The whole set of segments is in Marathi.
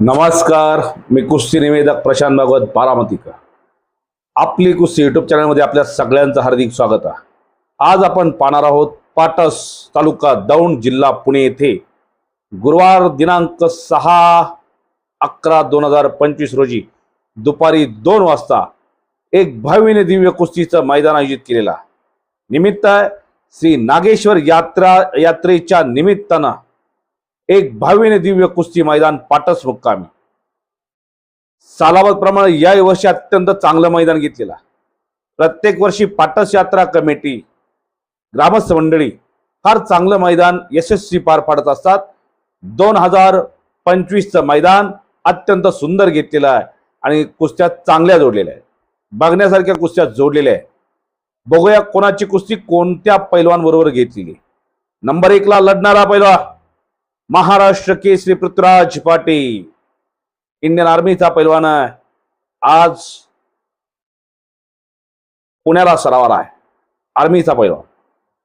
नमस्कार मी कुस्ती निवेदक प्रशांत भागवत बारामतीकर. आपली कुस्ती युट्यूब चॅनलमध्ये आपल्या सगळ्यांचं हार्दिक स्वागत आहे. आज आपण पाहणार आहोत पाटस तालुका दौंड जिल्हा पुणे येथे गुरुवार दिनांक सहा अकरा दोन हजार पंचवीस रोजी दुपारी दोन वाजता एक भव्यने दिव्य कुस्तीचं मैदान आयोजित केलेलं निमित्त श्री नागेश्वर यात्रा यात्रेच्या निमित्तानं एक भावीने दिव्य कुस्ती मैदान पाटस मुक्कामी. सालावत प्रमाणे या वर्षी अत्यंत चांगलं मैदान घेतलेलं आहे. प्रत्येक वर्षी पाटस यात्रा कमिटी ग्रामस्थ मंडळी फार चांगलं मैदान यशस्वी पार पाडत असतात. दोन हजार पंचवीसचं मैदान अत्यंत सुंदर घेतलेलं आहे आणि कुस्त्या चांगल्या जोडलेल्या आहेत. बघण्यासारख्या कुस्त्या जोडलेल्या आहेत. बघूया कोणाची कुस्ती कोणत्या पैलवान बरोबर घेतलेली नंबर एकला लढणारा पैलवा महाराष्ट्र केसरी पृथ्वीराज पाटील इंडियन आर्मीचा पैलवान आहे. आज पुण्याला सरावाला आहे. आर्मीचा पैलवान.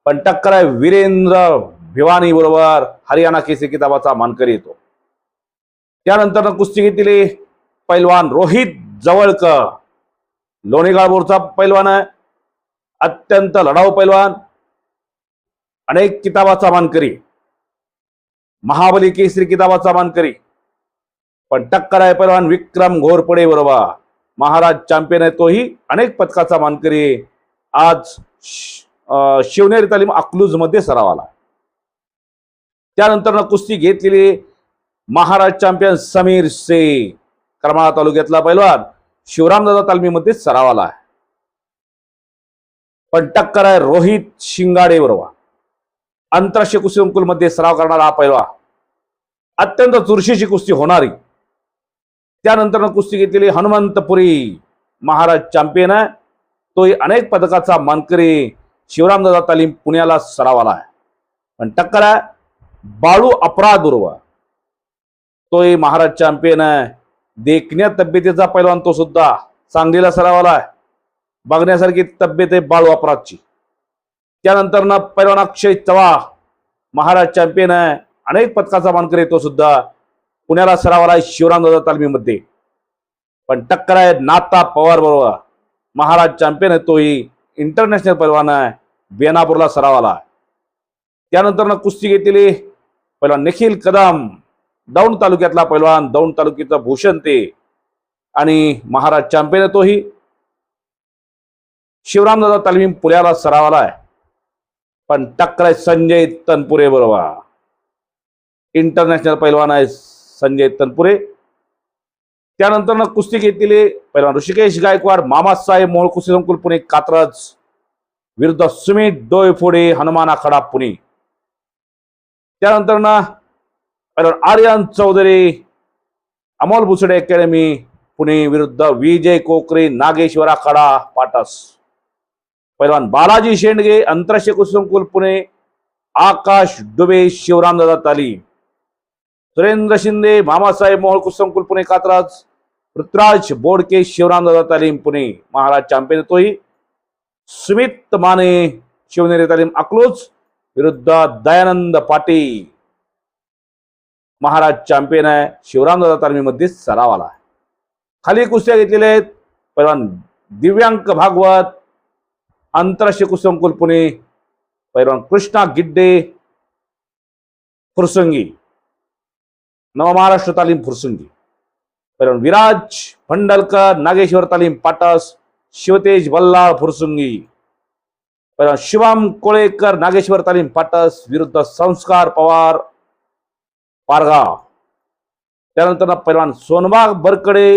पण टक्कर आहे वीरेंद्र भिवानी बरोबर हरियाणा केसरी किताबाचा मानकरी येतो. त्यानंतर कुस्ती घेतलेली पैलवान रोहित जवळकर. लोणीगाळपूरचा पैलवान आहे. अत्यंत लढाऊ पैलवान. अनेक किताबाचा मानकरी. महाबली केसरी किताबाचा मानकरी पण टक्कर आहे पैलवान विक्रम घोरपडे बरोबर. महाराज चॅम्पियन आहे तोही अनेक पदकाचा मानकरी आज शिवनेरी तालीम अकलूजमध्ये सराव आला त्यानंतर कुस्ती घेतलेली महाराज चॅम्पियन समीर से करमाळा तालुक्यातला पैलवान शिवरामदादा तालमीमध्ये सराव आला आहे. पण टक्कर आहे रोहित शिंगाडे बरोबर. आंतरराष्ट्रीय कुस्ती संकुलमध्ये सराव करणारा हा पैलवा अत्यंत चुरशीची कुस्ती होणारी. त्यानंतर कुस्ती घेतलेली हनुमंतपुरी महाराज चॅम्पियन आहे. तोही अनेक पदकाचा मानकरी शिवरामदादा तालीम पुण्याला सरावाला आहे. पण टक्कर आहे बाळू अपराध बरोबर तोही महाराज चॅम्पियन आहे. देखण्या तब्येतीचा पैलवान तो सुद्धा सांगलीला सरावाला आहे. बघण्यासारखी तब्येत आहे बाळू अपराधची. त्यानंतर ना पैलवान अक्षय चवा महाराज चॅम्पियन आहे. अनेक पदकाचा मानकरी तो सुद्धा. पुण्याला सरावाला शिवराम दादा तालमीमध्ये. पण टक्कर आहे नाता पवार बरोबर. महाराज चॅम्पियन आहे तोही. इंटरनॅशनल पैलवान आहे. बेनापूरला सरावाला आहे. त्यानंतर ना कुस्ती घेतलेली. पैलवान निखिल कदम दौंड तालुक्यातला पैलवान दौंड तालुक्याचा भूषण ते. आणि महाराज चॅम्पियन आहे तोही. शिवरामदादा तालमी पुण्याला सरावाला आहे. पण टक्कर संजय तनपुरे बरोबर. इंटरनॅशनल पैलवान आहे संजय तनपुरे. त्यानंतर ना कुस्ती घेतलेली पैलवान ऋषिकेश गायकवाड मामासाहेब मोळ कुस्ती संकुल पुणे कात्रज. विरुद्ध सुमित डोयफोडे हनुमान आखाडा पुणे. त्यानंतर ना पैलवान आर्यन चौधरी अमोल भुसडे अकॅडमी पुणे विरुद्ध विजय कोकरे नागेश्वर आखाडा पाटस. पैलवान बालाजी शेंडगे आंतरराष्ट्रीय कुसुम संकुल पुणे आकाश डुबे शिवरामदादा तालीम सुरेंद्र शिंदे मामासाहेब मोहोळ कुसुम संकुल पुणे कात्रज पृथ्वीराज बोडके शिवरामदादा तालीम पुणे महाराज चॅम्पियन तोही. सुमित माने शिवनेरी तालीम अकलूज विरुद्ध दयानंद पाटील. महाराज चॅम्पियन आहे शिवरामदादा तालमीमध्ये सराव आला खाली कुस्त्या घेतलेल्या आहेत पैलवान दिव्यांक भागवत आंतरराष्ट्रीय कुस्ती पुणे पैलवान कृष्णा गिड्डे फुरसंगी. नवमहाराष्ट्र तालीम फुरसंगी. पैलवान विराज फंडलकर नागेश्वर तालीम पाटस शिवतेज बल्लाळ फुरसुंगी. पैलवान शिवम कोळेकर नागेश्वर तालीम पाटस विरुद्ध संस्कार पवार पारगाव. त्यानंतर ना पैलवान सोनबाग बरकडे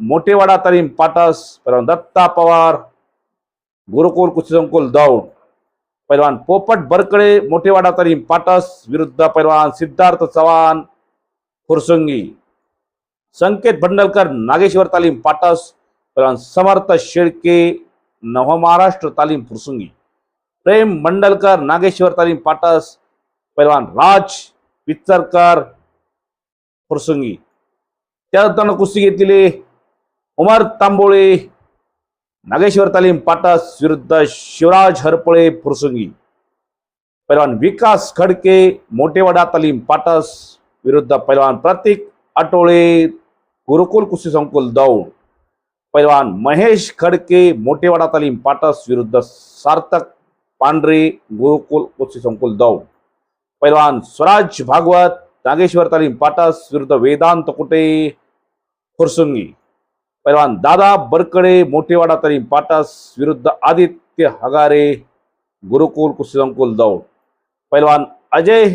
मोठेवाडा तालीम पाटस पैलवान दत्ता पवार गुरुकुल कुस्ती दौड. पैलवान पोपट बरकडे मोठेवाडा तालीम पाटस विरुद्ध पैलवान सिद्धार्थ चव्हाण फुरसंगी संकेत भंडलकर नागेश्वर तालीम पाटस पैलवान समर्थ शेळके नवमहाराष्ट्र तालीम फुरसुंगी प्रेम मंडलकर नागेश्वर तालीम पाटस पैलवान राज पिच्चरकर फुरसुंगी त्यानंतर कुस्ती घेतलेली उमर तांबोळे नागेश्वर तालीम पाटस विरुद्ध शिवराज हरपळे फुरसुंगी. पैलवान विकास खडके मोठेवाडा तालीम पाटस विरुद्ध पैलवान प्रतीक आटोळे गुरुकुल कुस्ती संकुल दौड. पैलवान महेश खडके मोठेवाडा तालीम पाटस विरुद्ध सार्थक पांढरे गुरुकुल कुस्ती संकुल दौड. पैलवान स्वराज भागवत नागेश्वर तालीम पाटस विरुद्ध वेदांत कुटे फुरसुंगी. पैलवान दादा बरकडे मोठेवाडा तालीम पाटस विरुद्ध आदित्य हगारे गुरुकुल कुस्ती दौड. पैलवान अजय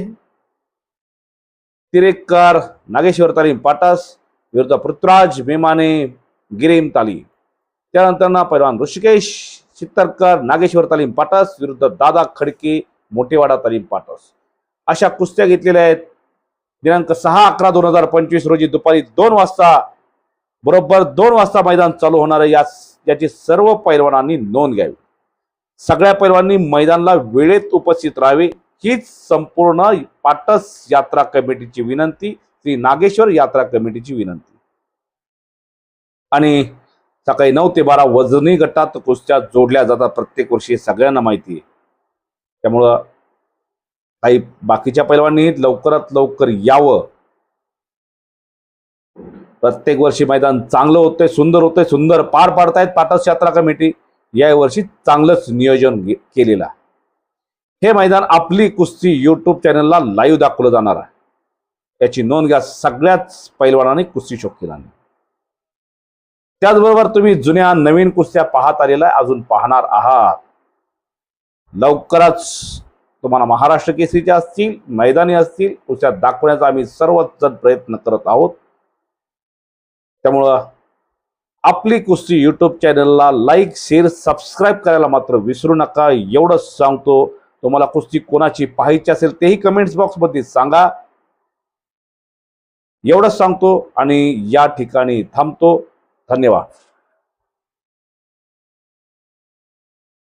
तिरेकर नागेश्वर तालीम पाटस विरुद्ध पृथ्वीराज मेमाने गिरीम ताली. त्यानंतर ना पैलवान ऋषिकेश चित्तरकर नागेश्वर तालीम पाटस विरुद्ध दादा खडके मोठेवाडा तालीम पाटस. अशा कुस्त्या घेतलेल्या आहेत. दिनांक सहा अकरा दोन हजार पंचवीस रोजी दुपारी दोन वाजता बरोबर दोन वाजता मैदान चालू होणार आहे. या याची सर्व पैलवानांनी नोंद घ्यावी. सगळ्या पैलवानांनी मैदानाला वेळेत उपस्थित राहावे. हीच संपूर्ण पाटस यात्रा कमिटीची विनंती. श्री नागेश्वर यात्रा कमिटीची विनंती. आणि सकाळी नऊ ते बारा वजनी गटात कुस्त्या जोडल्या जातात. प्रत्येक वर्षी सगळ्यांना माहिती आहे. त्यामुळं काही बाकीच्या पैलवांनी लवकरात लवकर यावं. प्रत्येक वर्षी मैदान चांगलं होतंय सुंदर होतंय सुंदर पार पाडतायत पाटस यात्रा कमिटी. या वर्षी चांगलंच नियोजन केलेलं आहे. हे मैदान आपली कुस्ती यूट्यूब चॅनलला लाईव्ह दाखवलं जाणार आहे. याची नोंद घ्या सगळ्याच पैलवानाने कुस्ती शौकीनांनी त्याचबरोबर तुम्ही जुन्या नवीन कुस्त्या पाहत आलेल्या अजून पाहणार आहात. लवकरच तुम्हाला महाराष्ट्र केसरीच्या असतील मैदानी असतील कुस्त्या दाखवण्याचा आम्ही सर्वच जण प्रयत्न करत आहोत. त्यामुळं आपली कुस्ती यूट्यूब चॅनलला लाईक शेअर सबस्क्राईब करायला मात्र विसरू नका. एवढंच सांगतो तुम्हाला कुस्ती कोणाची पाहायची असेल तेही कमेंट्स बॉक्समध्ये सांगा. एवढंच सांगतो आणि या ठिकाणी थांबतो. धन्यवाद.